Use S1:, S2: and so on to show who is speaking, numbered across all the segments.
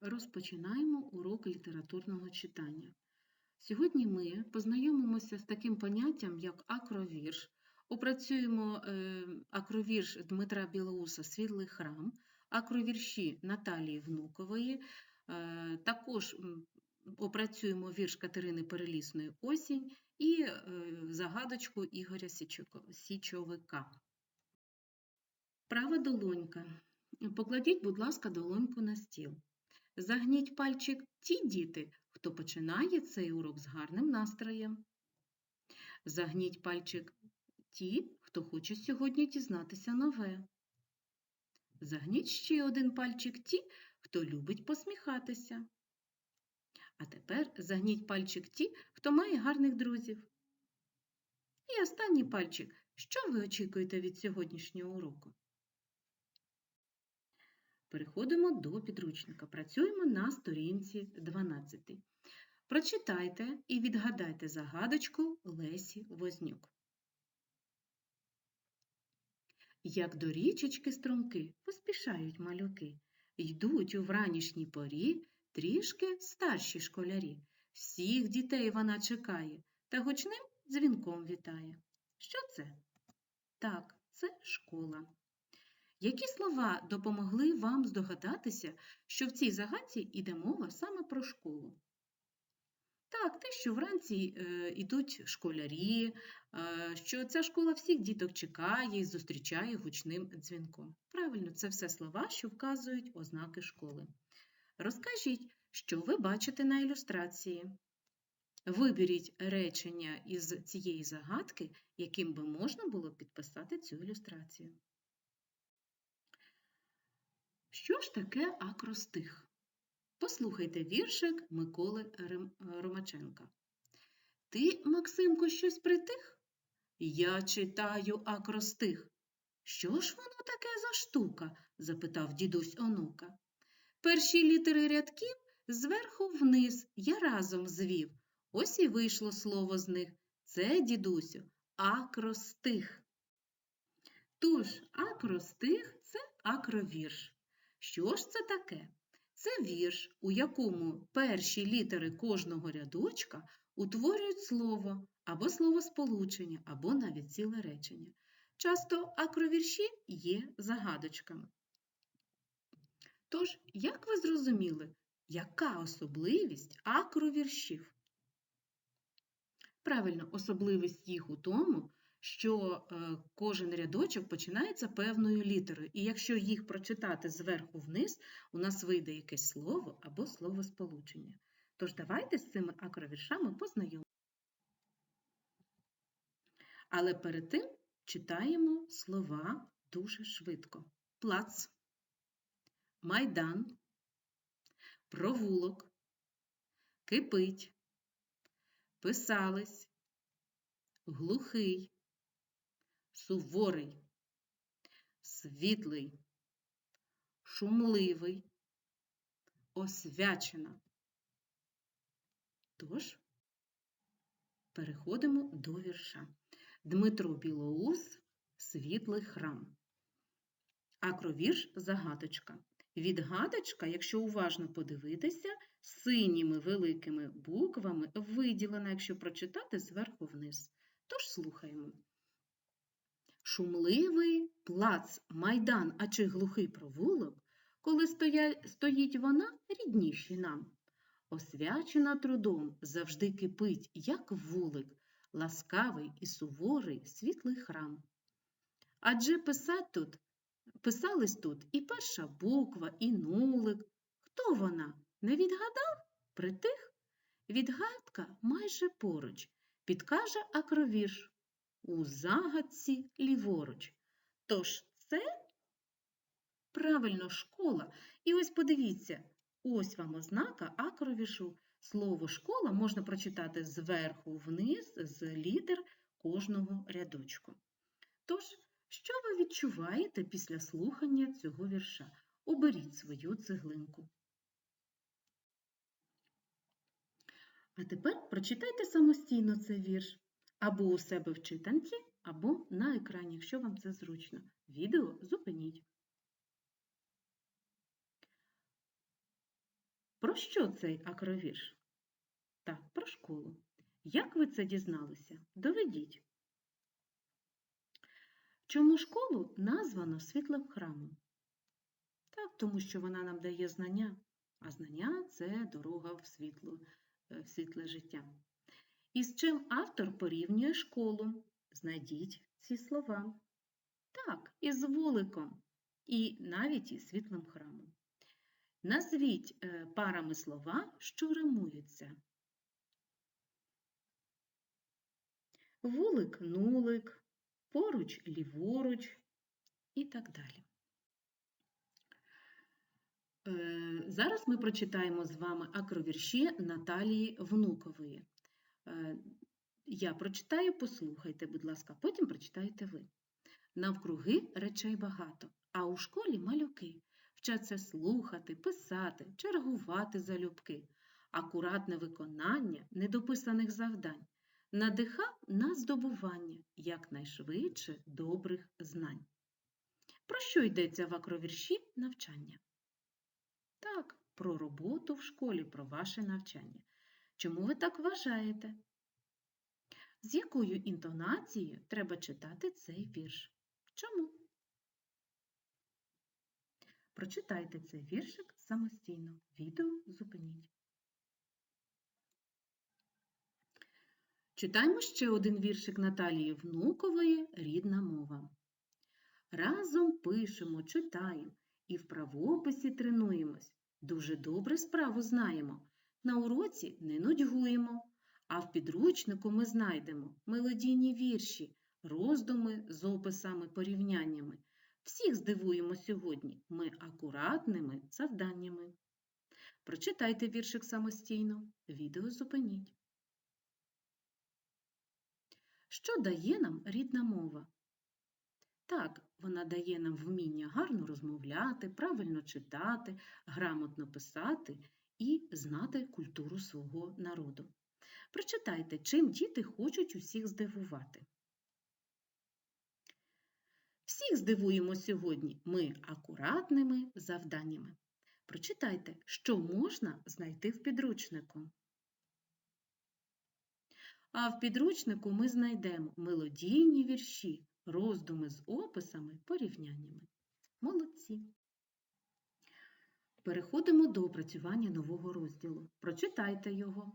S1: Розпочинаємо урок літературного читання. Сьогодні ми познайомимося з таким поняттям, як акровірш. Опрацюємо е, акровірш Дмитра Білоуса Світлий храм, акровірші Наталії Внукової. Е, Також опрацюємо вірш Катерини Перелісної Осінь і е, загадочку Ігоря Січовика. Права долонька. Покладіть, будь ласка, долоньку на стіл. Загніть пальчик ті діти, хто починає цей урок з гарним настроєм. Загніть пальчик ті, хто хоче сьогодні дізнатися нове. Загніть ще один пальчик ті, хто любить посміхатися. А тепер загніть пальчик ті, хто має гарних друзів. І останній пальчик. Що ви очікуєте від сьогоднішнього уроку? Переходимо до підручника. Працюємо на сторінці 12. Прочитайте і відгадайте загадочку Лесі Вознюк. Як до річечки струмки поспішають малюки, йдуть у вранішній порі трішки старші школярі. Всіх дітей вона чекає та гучним дзвінком вітає. Що це? Так, це школа. Які слова допомогли вам здогадатися, що в цій загадці йде мова саме про школу? Так, те, що вранці е, йдуть школярі, е, що ця школа всіх діток чекає і зустрічає гучним дзвінком. Правильно, це все слова, що вказують ознаки школи. Розкажіть, що ви бачите на ілюстрації. Виберіть речення із цієї загадки, яким би можна було підписати цю ілюстрацію. Що ж таке акростих? Послухайте віршик Миколи Ромаченка. Ти, Максимко, щось притих? Я читаю акростих. Що ж воно таке за штука? запитав дідусь онука. Перші літери рядків зверху вниз я разом звів. Ось і вийшло слово з них. Це, дідусю, акростих. Тож, акростих це акровірш. Що ж це таке? Це вірш, у якому перші літери кожного рядочка утворюють слово або словосполучення, або навіть ціле речення. Часто акровірші є загадочками. Тож, як ви зрозуміли, яка особливість акровіршів? Правильно, особливість їх у тому, що е, кожен рядочок починається певною літерою, і якщо їх прочитати зверху вниз, у нас вийде якесь слово або словосполучення. Тож давайте з цими акровіршами познайомимося. Але перед тим читаємо слова дуже швидко. Плац, майдан, провулок, кипить, писались, глухий, суворий, світлий, шумливий, освячена. Тож, переходимо до вірша. Дмитро Білоус Світлий храм. Акровірш загадочка. Відгадочка, якщо уважно подивитися, синіми великими буквами виділена, якщо прочитати зверху вниз. Тож слухаємо. Шумливий плац, майдан, а чи глухий провулок, коли стоїть вона, рідніші нам. Освячена трудом завжди кипить, як вулик, ласкавий і суворий світлий храм. Адже писать тут, писались тут і перша буква, і нулик. Хто вона? Не відгадав? Притих? Відгадка майже поруч, підкаже акровірш у загадці ліворуч. Тож це правильно школа. І ось подивіться, ось вам ознака акровішу. Слово школа можна прочитати зверху вниз з літер кожного рядочку. Тож, що ви відчуваєте після слухання цього вірша? Оберіть свою цеглинку. А тепер прочитайте самостійно цей вірш або у себе в читанці, або на екрані, якщо вам це зручно. Відео зупиніть. Про що цей акровірш? Так, про школу. Як ви це дізналися? Доведіть. Чому школу названо світлим храмом? Так, тому що вона нам дає знання, а знання це дорога в, світло, е, в світле життя. І з чим автор порівнює школу? Знайдіть ці слова. Так, із вуликом, і навіть із світлим храмом. Назвіть е, парами слова, що римуються. Вулик, нулик, поруч, ліворуч і так далі. Е, Зараз ми прочитаємо з вами акровірші Наталії Внукової. Е, Я прочитаю, послухайте, будь ласка, потім прочитайте ви. Навкруги речей багато, а у школі малюки вчаться слухати, писати, чергувати залюбки, акуратне виконання недописаних завдань, надиха на здобування якнайшвидше добрих знань. Про що йдеться в акровірші навчання? Так, про роботу в школі, про ваше навчання. Чому ви так вважаєте? З якою інтонацією треба читати цей вірш? Чому? Прочитайте цей віршик самостійно. Відео зупиніть. Читаємо ще один віршик Наталії Внукової Рідна мова. Разом пишемо, читаємо і в правописі тренуємось. Дуже добре справу знаємо. На уроці не нудьгуємо, а в підручнику ми знайдемо мелодійні вірші, роздуми з описами, порівняннями. Всіх здивуємо сьогодні ми акуратними завданнями. Прочитайте віршик самостійно, відео зупиніть. Що дає нам рідна мова? Так, вона дає нам вміння гарно розмовляти, правильно читати, грамотно писати і знати культуру свого народу. Прочитайте, чим діти хочуть усіх здивувати. Всіх здивуємо сьогодні ми акуратними завданнями. Прочитайте, що можна знайти в підручнику. А в підручнику ми знайдемо мелодійні вірші, роздуми з описами, порівняннями. Молодці! Переходимо до опрацювання нового розділу. Прочитайте його.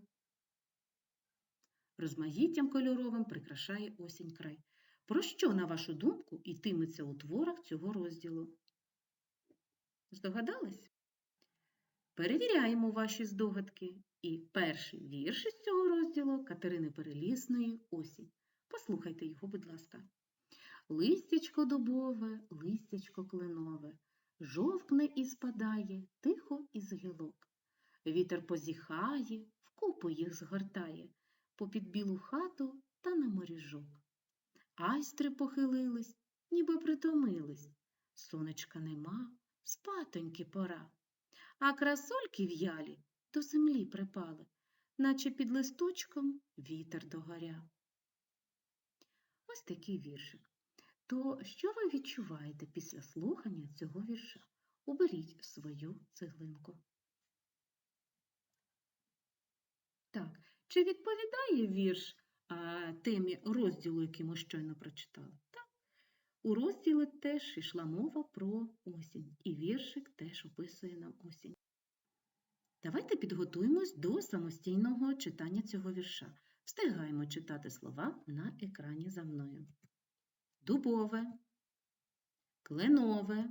S1: Розмаїттям кольоровим прикрашає осінь край. Про що, на вашу думку, йтиметься у творах цього розділу? Здогадались? Перевіряємо ваші здогадки. І перший вірш із цього розділу Катерини Перелісної осінь. Послухайте його, будь ласка. Листячко дубове, листячко кленове, жовкне і спадає тихо із гілок. Вітер позіхає, вкупу їх згортає, попід білу хату та на моріжок. Айстри похилились, ніби притомились. Сонечка нема, спатоньки пора. А красольки в'ялі до землі припали, наче під листочком вітер догоря. Ось такий віршик. То що ви відчуваєте після слухання цього вірша? Уберіть свою цеглинку. Так, чи відповідає вірш а, темі розділу, який ми щойно прочитали? Так. У розділі теж йшла мова про осінь, і віршик теж описує нам осінь. Давайте підготуємось до самостійного читання цього вірша. Встигаємо читати слова на екрані за мною. Дубове, кленове,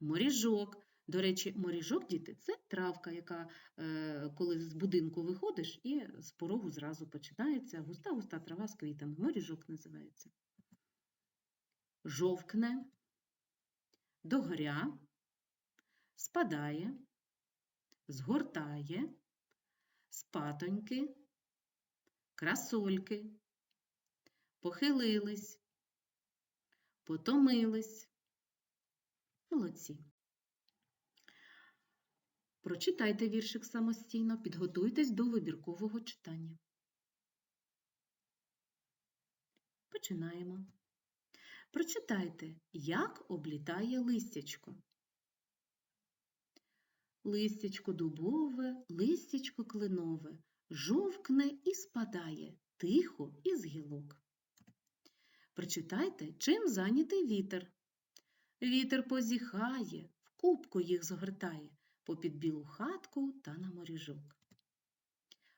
S1: моріжок. До речі, моріжок, діти, це травка, яка, е, коли з будинку виходиш, і з порогу зразу починається густа-густа трава з квітами. Моріжок називається. Жовкне, догоря, спадає, згортає, спатоньки, красольки, похилились, потомились. Молодці. Прочитайте віршик самостійно, підготуйтесь до вибіркового читання. Починаємо. Прочитайте, як облітає листячко. Листячко дубове, листячко кленове, жовкне і спадає, тихо із гілок. Прочитайте, чим зайнятий вітер. Вітер позіхає, в кубку їх згортає, попід білу хатку та на моріжок.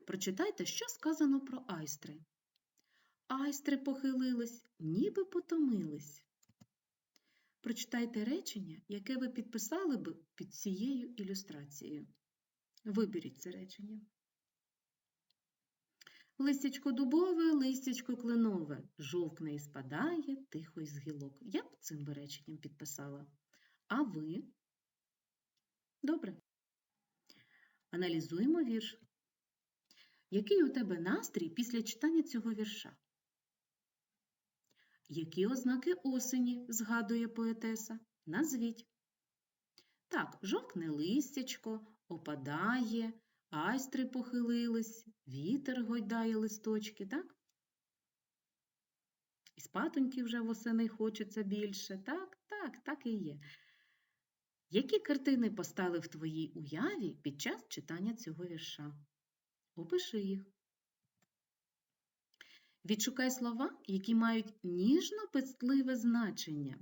S1: Прочитайте, що сказано про айстри. Айстри похилились, ніби потомились. Прочитайте речення, яке ви підписали б під цією ілюстрацією. Виберіть це речення. Листячко дубове, листячко кленове, жовкне і спадає, тихо із гілок. Я б цим би реченням підписала. А ви? Добре. Аналізуємо вірш. Який у тебе настрій після читання цього вірша? Які ознаки осені згадує поетеса? Назвіть. Так, жовкне листячко, опадає, айстри похилились, вітер гойдає листочки, так? І спатоньки вже восени хочеться більше. Так, так, так і є. Які картини постали в твоїй уяві під час читання цього вірша? Опиши їх. Відшукай слова, які мають ніжно-пестливе значення.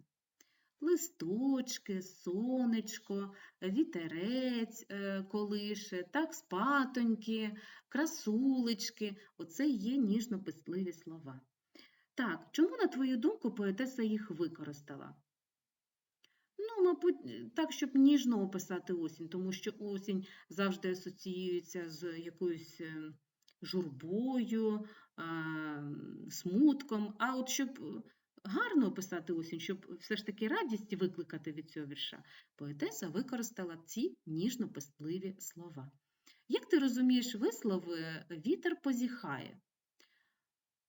S1: Листочки, сонечко, вітерець е, колише, так, спатоньки, красулечки. Оце є ніжно-пестливі слова. Так, чому, на твою думку, поетеса їх використала? Ну, мабуть, так, щоб ніжно описати осінь, тому що осінь завжди асоціюється з якоюсь е, журбою, смутком. А от щоб гарно описати осінь, щоб все ж таки радість викликати від цього вірша, поетеса використала ці ніжно-пестливі слова. Як ти розумієш вислов е, вітер позіхає?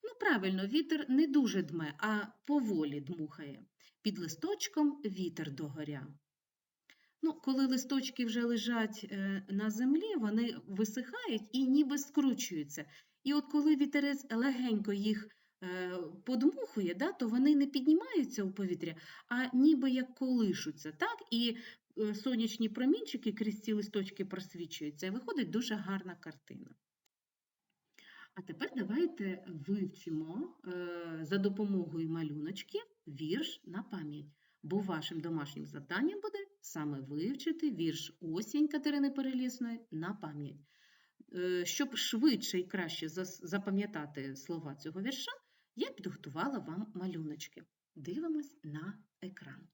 S1: Ну, правильно, вітер не дуже дме, а поволі дмухає. Під листочком вітер догоря. Ну, коли листочки вже лежать е, на землі, вони висихають і ніби скручуються. І от коли вітерець легенько їх подмухує, да, то вони не піднімаються у повітря, а ніби як колишуться. так, І е, сонячні промінчики крізь ці листочки просвічуються. І виходить дуже гарна картина. А тепер давайте вивчимо е, за допомогою малюночків вірш на пам'ять, бо вашим домашнім завданням буде саме вивчити вірш Осінь Катерини Перелісної на пам'ять. Е, щоб швидше і краще запам'ятати слова цього вірша, я підготувала вам малюночки. Дивимось на екран.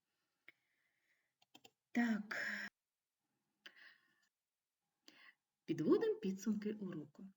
S1: Так, підводимо підсумки уроку.